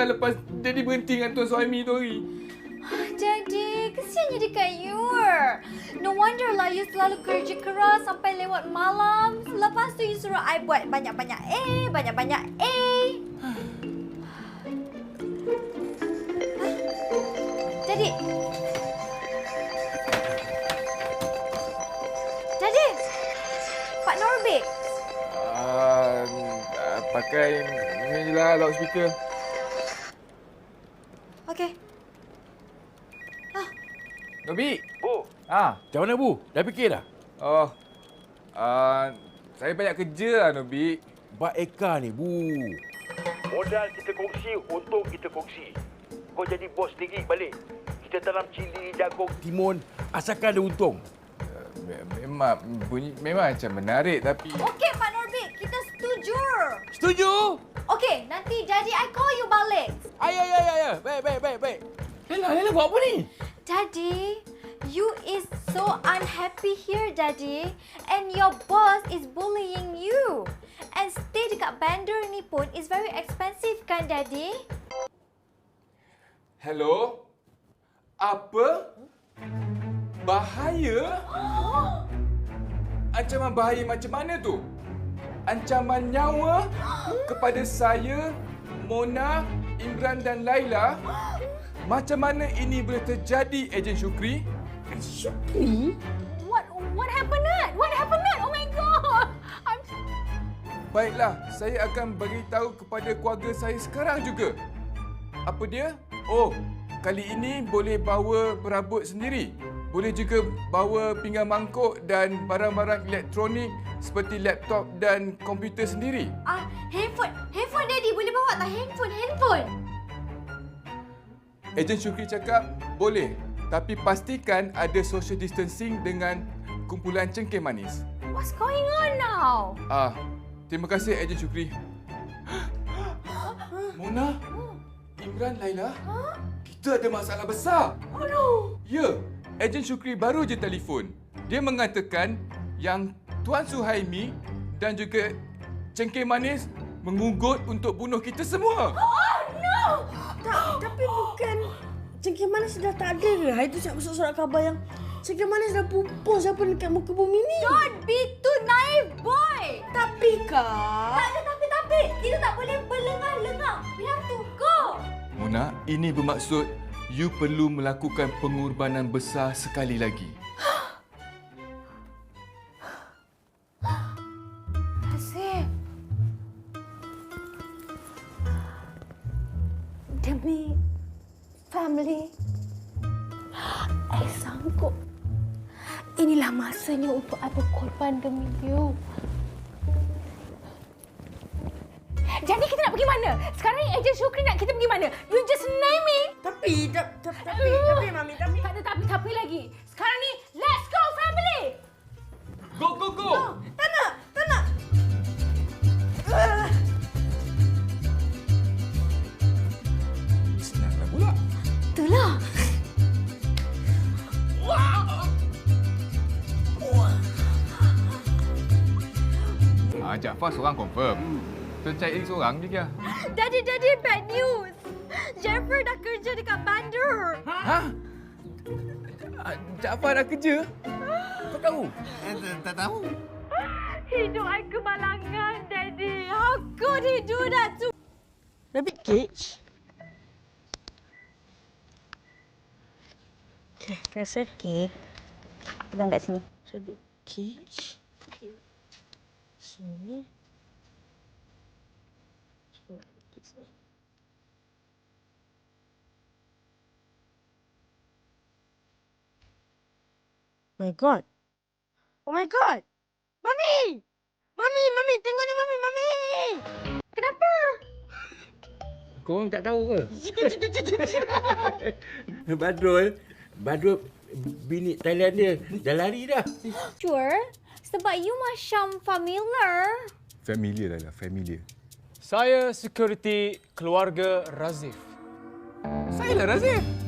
lah lepas Daddy berhenti dengan Tuan Suhaimi tu hari. Jadi, kesiannya dekat you. No wonder lah you selalu kerja keras sampai lewat malam. Lepas tu you suruh I buat banyak-banyak A, banyak-banyak A. Jadi. Jadi. Pak Norbit. Uh, pakai ni lah loudspeaker. Okey. Nobi. Bu, Ah, macam mana Bu? Dah fikir dah? oh. Uh, saya banyak kerja lah Nobi. Bak Eka ni Bu. Modal kita kongsi untuk kita kongsi. Kau jadi bos sendiri balik. Kita tanam cili, jagung. Timun asalkan ada untung. Uh, me- memang bunyi memang macam menarik tapi Okey Pak Norbit, kita setuju. Setuju? Okey, nanti jadi I call you balik. Ay, ay, ay, ay. Baik, baik, baik, baik. Lela, Lela buat apa ni? Daddy, you is so unhappy here, Daddy. And your boss is bullying you. And stay dekat bandar ni pun is very expensive kan, Daddy? Hello? Apa? Bahaya? Ancaman bahaya macam mana tu? Ancaman nyawa kepada saya, Mona, Imran dan Laila? Macam mana ini boleh terjadi, Ejen Syukri? What what happened Nat? What happened Nat? Oh my god. I'm Baiklah, saya akan beritahu kepada keluarga saya sekarang juga. Apa dia? Oh, kali ini boleh bawa perabot sendiri. Boleh juga bawa pinggan mangkuk dan barang-barang elektronik seperti laptop dan komputer sendiri. Ah. Handphone, Ejen Syukri cakap, boleh. Tapi pastikan ada social distancing dengan kumpulan cengkeh manis. what's going on now? Ah, terima kasih Ejen Syukri. Mona, Imran, Laila, kita ada masalah besar. Oh no. Ya, Ejen Syukri baru je telefon. Dia mengatakan yang Tuan Suhaimi dan juga Cengkeh Manis mengugut untuk bunuh kita semua. Tak, tapi bukan cengkeh manis dah tak ada ke? Hari tu saya masuk surat khabar yang cengkeh manis dah pupus apa dekat muka bumi ni. Don't be too naive, boy. Tapi Tak kak, ada tapi-tapi. Kita tak boleh berlengah-lengah. We have to go. Mona, ini bermaksud you perlu melakukan pengorbanan besar sekali lagi. Demi family. I sanggup. Inilah masanya untuk I berkorban demi you. Jadi kita nak pergi mana? Sekarang ni Ejen Syukri nak kita pergi mana? You just name it. tapi, ta- ta- tapi, tapi mami, tapi. Ah, Jaafar seorang confirm. Tuan Cik Erik seorang je ke? Daddy, Daddy, bad news. Jennifer dah kerja dekat bandar. Ha? Ah, Jaafar dah kerja? Kau tahu? tak tahu. Hidup I kemalangan, Daddy. How could he do that to Rabbit cage. Okay, rasa Okey. Pegang kat sini. rabbit cage. Sini. My God. Oh my God. Mami! Mami, Mami, tengok ni Mami, Mami! Kenapa? Kau orang tak tahu ke? Badrul, Badrul bini Thailand dia dah lari dah. Sure. Sebab you macam familiar. Familiar lah, familiar. Saya security keluarga Razif. Saya lah Razif.